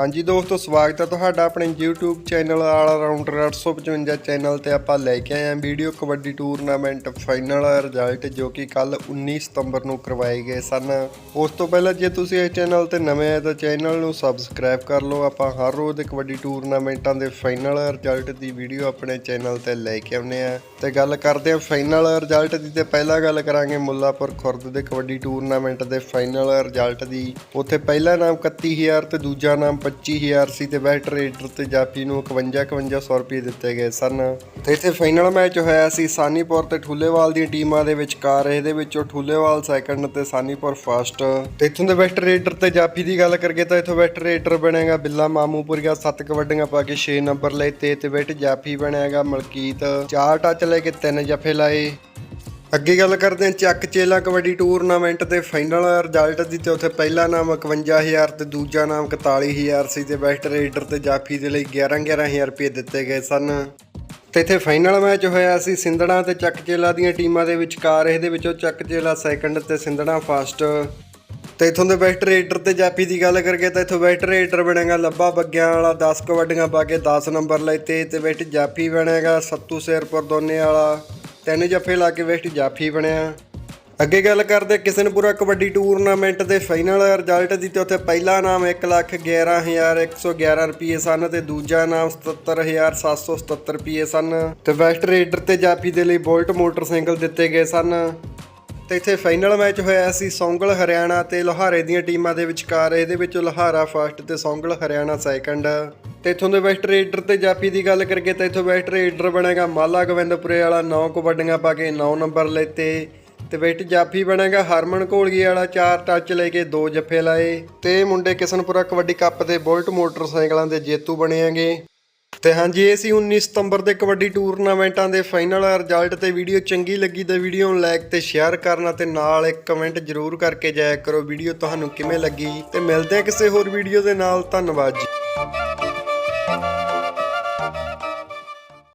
ਹਾਂਜੀ ਦੋਸਤੋ, ਸਵਾਗਤ ਹੈ ਤੁਹਾਡਾ ਆਪਣੇ YouTube channel all rounder 855 channel ਤੇ ਆਪਾਂ ਲੈ ਕੇ ਆਏ ਹਾਂ video kabaddi tournament final result ਜੋ ਕਿ ਕੱਲ 19 ਸਤੰਬਰ ਨੂੰ ਕਰਵਾਏ ਗਏ ਸਨ। ਉਸ ਤੋਂ ਪਹਿਲਾਂ ਜੇ ਤੁਸੀਂ ਇਸ ਚੈਨਲ ਤੇ ਨਵੇਂ ਆਏ ਤਾਂ ਚੈਨਲ ਨੂੰ ਸਬਸਕ੍ਰਾਈਬ ਕਰ ਲਓ। ਆਪਾਂ ਹਰ ਰੋਜ਼ ਦੇ ਕਬੱਡੀ ਟੂਰਨਾਮੈਂਟਾਂ ਦੇ ਫਾਈਨਲ ਰਿਜ਼ਲਟ ਦੀ ਵੀਡੀਓ ਆਪਣੇ ਚੈਨਲ ਤੇ ਲੈ ਕੇ ਆਉਂਦੇ ਆ ਤੇ ਗੱਲ ਕਰਦੇ ਹਾਂ ਫਾਈਨਲ ਰਿਜ਼ਲਟ ਦੀ ਤੇ ਪਹਿਲਾਂ ਗੱਲ ਕਰਾਂਗੇ ਮੁੱਲਾਪੁਰ ਖੁਰਦ ਦੇ ਕਬੱਡੀ ਟੂਰਨਾਮੈਂਟ ਦੇ ਫਾਈਨਲ ਰਿਜ਼ਲਟ ਦੀ। ਉੱਥੇ ਪਹਿਲਾ ਨਾਮ 31000 ਤੇ ਦੂਜਾ ਨਾਮ 25000 ਸੀ ਤੇ ਬੈਸਟ ਰੇਡਰ ਤੇ ਜਾਫੀ ਨੂੰ 51 5100 ਰੁਪਏ ਦਿੱਤੇ ਗਏ ਸਨ। ਤੇ ਇੱਥੇ ਫਾਈਨਲ ਮੈਚ ਹੋਇਆ ਸੀ ਸਾਨੀਪੁਰ ਤੇ ਠੁੱਲੇਵਾਲ ਦੀਆਂ ਟੀਮਾਂ ਦੇ ਵਿਚਕਾਰ। ਇਹਦੇ ਵਿੱਚੋਂ ਠੁੱਲੇਵਾਲ ਸੈਕੰਡ ਤੇ ਸਾਨੀਪੁਰ ਫਸਟ ਤੇ ਇੱਥੋਂ ਦੇ ਬੈਸਟ ਰੇਡਰ ਤੇ ਜਾਫੀ ਦੀ ਗੱਲ ਕਰੀਏ ਤਾਂ ਇੱਥੋਂ ਬੈਸਟ ਰੇਡਰ ਬਣੇਗਾ ਬਿੱਲਾ ਮਾਮੂਪੁਰੀਆ 7 ਕਬੱਡੀਆਂ ਪਾ ਕੇ 6 ਨੰਬਰ ਲਏ ਤੇ ਤੇ ਬੈਸਟ ਜਾਪੀ ਬਣੇਗਾ ਮਲਕੀਤ। 4 ਟੱਚ ਲੈ ਕੇ 3 ਜਫੇ ਲਾਏ। ਅੱਗੇ ਗੱਲ ਕਰਦੇ ਹਾਂ ਚੱਕ ਚੇਲਾ ਕਬੱਡੀ ਟੂਰਨਾਮੈਂਟ ਦੇ ਫਾਈਨਲ ਰਿਜ਼ਲਟ ਦੀ ਤੇ ਉੱਥੇ ਪਹਿਲਾ ਨਾਮ 51000 ਤੇ ਦੂਜਾ ਨਾਮ 41000 ਸੀ ਤੇ ਬੈਸਟ ਰੇਡਰ ਤੇ ਜਾਫੀ ਦੇ ਲਈ 11 11000 ਰੁਪਏ ਦਿੱਤੇ ਗਏ ਸਨ। ਤੇ ਇੱਥੇ ਫਾਈਨਲ ਮੈਚ ਹੋਇਆ ਸੀ ਸਿੰਧਣਾ ਤੇ ਚੱਕ ਚੇਲਾ ਦੀਆਂ ਟੀਮਾਂ ਦੇ ਵਿਚਕਾਰ। ਇਹਦੇ ਵਿੱਚੋਂ ਚੱਕ ਚੇਲਾ ਸੈਕੰਡ ਤੇ ਸਿੰਧਣਾ ਫਸਟ। ਤੇ ਇਥੋਂ ਦੇ ਬੈਸਟ ਰੇਡਰ ਤੇ ਜਾਪੀ ਦੀ ਗੱਲ ਕਰਕੇ ਤਾਂ ਇਥੋਂ ਬੈਸਟ ਰੇਡਰ ਬਣੇਗਾ ਲੱਭਾ ਬੱਗਿਆਂ ਵਾਲਾ 10 ਕਬੱਡੀਆਂ ਪਾ ਕੇ 10 ਨੰਬਰ ਲਈ ਤੇ ਤੇ ਬੈਸਟ ਜਾਪੀ ਬਣੇਗਾ ਸੱਤੂ ਸ਼ੇਰਪੁਰ ਦੋਨੇ ਵਾਲਾ। ਤਿੰਨ ਜੱਫੇ ਲਾ ਕੇ ਵੈਸਟ ਜਾਫੀ ਬਣਿਆ। ਅੱਗੇ ਗੱਲ ਕਰਦੇ ਕਿਸ਼ਨਪੁਰਾ ਕਬੱਡੀ ਟੂਰਨਾਮੈਂਟ ਦੇ ਫਾਈਨਲ ਰਿਜ਼ਲਟ ਦੀ ਤੇ ਉੱਥੇ ਪਹਿਲਾ ਨਾਮ 111111 ਰੁਪਏ ਸਨ ਤੇ ਦੂਜਾ ਨਾਮ 77777 ਰੁਪਏ ਸਨ। ਤੇ ਵੈਸਟ ਰੇਡਰ ਤੇ ਜਾਫੀ ਦੇ ਲਈ ਬੋਲਟ ਮੋਟਰਸਾਈਕਲ ਦਿੱਤੇ ਗਏ ਸਨ। ਤੇ ਇੱਥੇ ਫਾਈਨਲ ਮੈਚ ਹੋਇਆ ਸੀ ਸੌਂਗਲ, ਹਰਿਆਣਾ ਤੇ ਲੋਹਾਰੇ ਦੀਆਂ ਟੀਮਾਂ ਦੇ ਵਿਚਕਾਰ। ਇਹਦੇ ਵਿੱਚ ਲੋਹਾਰਾ ਫਸਟ ਤੇ ਸੌਂਗਲ, ਹਰਿਆਣਾ ਸੈਕੰਡ। ਤੇ ਇਥੋਂ ਦੇ ਵੈਸਟ ਰੇਡਰ ਤੇ ਜਾਫੀ ਦੀ ਗੱਲ ਕਰੀਏ ਤਾਂ ਇਥੋਂ ਵੈਸਟ ਰੇਡਰ ਬਣੇਗਾ ਮਾਲਾ ਗੋਬਿੰਦਪੁਰੇ ਵਾਲਾ 9 ਕਬੱਡੀਆਂ ਪਾ ਕੇ 9 ਨੰਬਰ ਲੈਤੇ। ਤੇ ਬੈਸਟ ਜਾਫੀ ਬਣੇਗਾ ਹਰਮਨ ਘੋਲਗੀ ਵਾਲਾ, ਚਾਰ ਟੱਚ ਲੈ ਕੇ ਦੋ ਜੱਫੇ ਲਾਏ। ਤੇ ਮੁੰਡੇ ਕਿਸ਼ਨਪੁਰਾ ਕਬੱਡੀ ਕੱਪ ਦੇ ਬੁਲਟ ਮੋਟਰਸਾਈਕਲਾਂ ਦੇ ਜੇਤੂ ਬਣੇਗੇ। ਤੇ ਹਾਂਜੀ, ਇਹ ਸੀ 19 ਸਤੰਬਰ ਦੇ ਕਬੱਡੀ ਟੂਰਨਾਮੈਂਟਾਂ ਦੇ ਫਾਈਨਲ ਰਿਜ਼ਲਟ ਤੇ ਵੀਡੀਓ। ਚੰਗੀ ਲੱਗੀ ਤਾਂ ਵੀਡੀਓ ਨੂੰ ਲਾਈਕ ਤੇ ਸ਼ੇਅਰ ਕਰਨਾ ਤੇ ਨਾਲ ਇੱਕ ਕਮੈਂਟ ਜ਼ਰੂਰ ਕਰਕੇ ਜਾਇਆ ਕਰੋ। ਵੀਡੀਓ ਤੁਹਾਨੂੰ ਕਿਵੇਂ ਲੱਗੀ? ਤੇ ਮਿਲਦੇ ਹਾਂ ਕਿਸੇ ਹੋਰ ਵੀਡੀਓ ਦੇ ਨਾਲ। ਧੰਨਵਾਦ ਜੀ। thank you